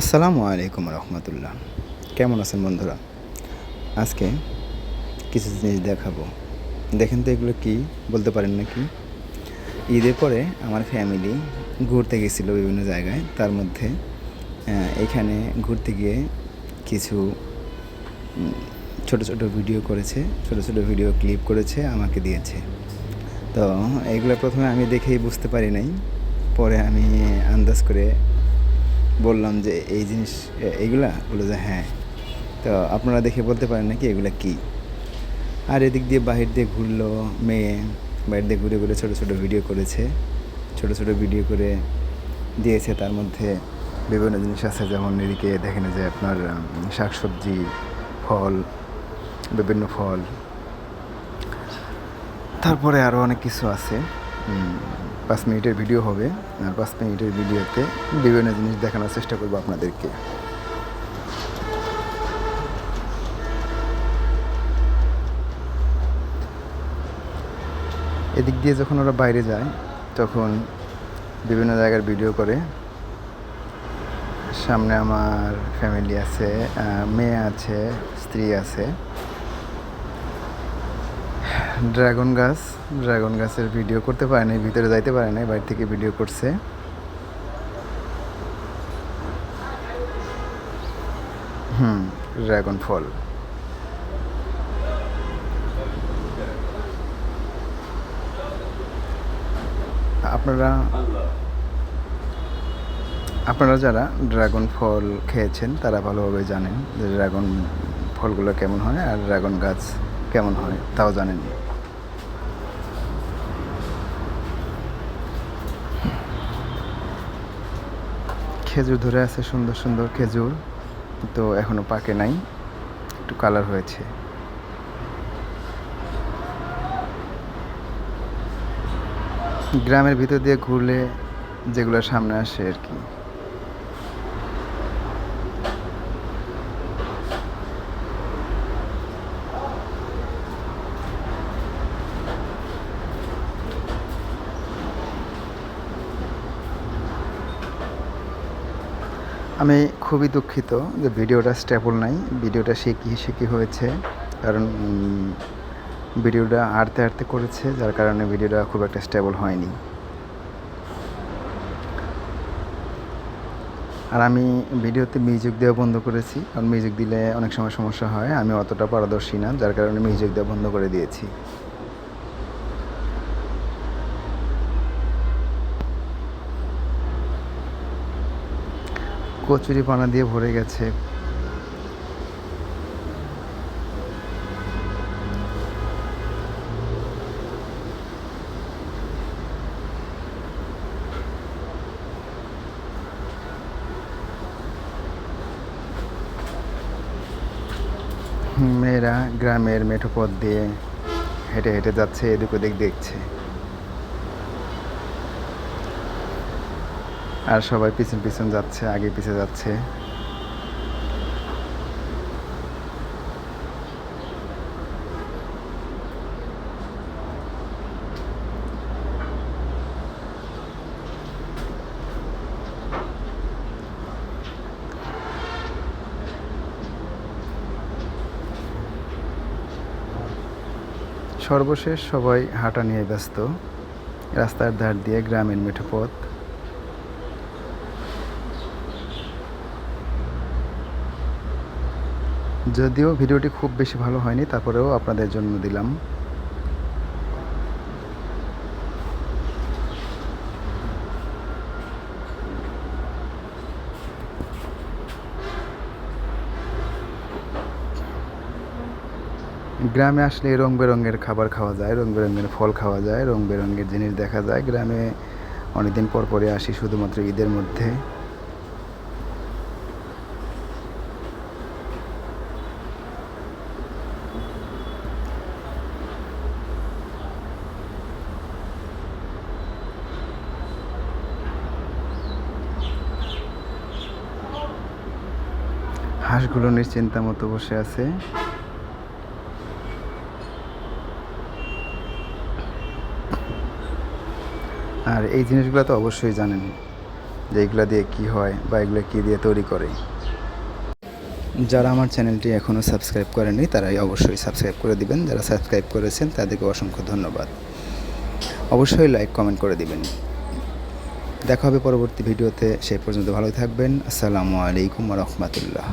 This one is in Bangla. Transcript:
আসসালামু আলাইকুম রহমতুল্লাহ। কেমন আছেন বন্ধুরা? আজকে কিছু জিনিস দেখাবো। দেখেন তো এগুলো কি? বলতে পারেন নাকি? ঈদের পরে আমার ফ্যামিলি ঘুরতে গেছিল বিভিন্ন জায়গায়। তার মধ্যে এখানে ঘুরতে গিয়ে কিছু ছোট ছোট ভিডিও করেছে, ছোট ছোট ভিডিও ক্লিপ করেছে, আমাকে দিয়েছে। তো এগুলো প্রথমে আমি দেখেই বুঝতে পারি নাই। পরে আমি আন্দাজ করে বললাম যে এই জিনিস এইগুলা? বলে যে হ্যাঁ। তো আপনারা দেখে বলতে পারেন নাকি এগুলা কি? আর এদিক দিয়ে বাহির দিয়ে ঘুরলো মেয়ে বাইরে দিয়ে ঘুরে ঘুরে ছোটো ছোটো ভিডিও করেছে। ছোটো ছোটো ভিডিও করে দিয়েছে। তার মধ্যে বিভিন্ন জিনিস আছে। যেমন এদিকে দেখেন যে আপনার শাক সবজি ফল, বিভিন্ন ফল। তারপরে আরও অনেক কিছু আছে। পাঁচ মিনিটের ভিডিও হবে আর পাঁচ মিনিটের ভিডিওতে বিভিন্ন জিনিস দেখানোর চেষ্টা করব আপনাদেরকে। এদিক দিয়ে যখন ওরা বাইরে যায়, তখন বিভিন্ন জায়গার ভিডিও করে। সামনে আমার ফ্যামিলি আছে মেয়ে আছে, স্ত্রী আছে। ড্রাগন গাছ, ড্রাগন গাছের ভিডিও করতে পারে নাই, ভিতরে যাইতে পারে নাই, বাইরে থেকে ভিডিও করছে। হুম, ড্রাগন ফল। আপনারা আপনারা যারা ড্রাগন ফল খেয়েছেন, তারা ভালোভাবে জানেন যে ড্রাগন ফলগুলো কেমন হয় আর ড্রাগন গাছ কেমন হয়, তাও জানেন খেজুর ধরে আছে সুন্দর সুন্দর খেজুর, তো এখনও পাকে নাই, একটু কালার হয়েছে। গ্রামের ভিতর দিয়ে ঘুরলে যেগুলো সামনে আসে আর কি। আমি খুবই দুঃখিত যে ভিডিওটা স্টেবল নাই, ভিডিওটা শিখি শিখি হয়েছে, কারণ ভিডিওটা আড়তে আড়তে করেছে, যার কারণে ভিডিওটা খুব একটা স্টেবল হয়নি। আর আমি ভিডিওতে মিউজিক দেওয়া বন্ধ করেছি, কারণ মিউজিক দিলে অনেক সময় সমস্যা হয়, আমি অতটা পারদর্শী না, যার কারণে মিউজিক দেওয়া বন্ধ করে দিয়েছি। কচুরি পানা দিয়ে ভরে গেছে। মেয়েরা গ্রামের মেঠো পথ দিয়ে হেঁটে হেঁটে যাচ্ছে, এদিক ওদিক দেখছে। আর সবাই পিছন পিছন যাচ্ছে, আগে পিছে যাচ্ছে। সর্বশেষ সবাই হাঁটা নিয়ে ব্যস্ত। রাস্তার ধার দিয়ে গ্রামীণ মেঠো পথ যদিও ভিডিওটি খুব বেশি ভালো হয়নি, তারপরেও আপনাদের জন্য দিলাম। গ্রামে আসলে রং বেরঙের খাবার খাওয়া যায় রং বেরঙের ফল খাওয়া যায় রং বেরঙের জিনিস দেখা যায়। গ্রামে অনেকদিন পর পরে আসি, শুধুমাত্র ঈদের মধ্যে। হাঁসগুলো নিশ্চিন্তা মতো বসে আছে। আর এই জিনিসগুলো তো অবশ্যই জানেন যে এগুলো দিয়ে কী হয় বা এগুলো কী দিয়ে তৈরি করে। যারা আমার চ্যানেলটি এখনও সাবস্ক্রাইব করেনি তারাই অবশ্যই সাবস্ক্রাইব করে দিবেন। যারা সাবস্ক্রাইব করেছেন, তাদেরকে অসংখ্য ধন্যবাদ। অবশ্যই লাইক, কমেন্ট করে দিবেন। দেখা হবে পরবর্তী ভিডিওতে। সেই পর্যন্ত ভালোই থাকবেন। আসসালামু আলাইকুম রহমতুল্লাহ।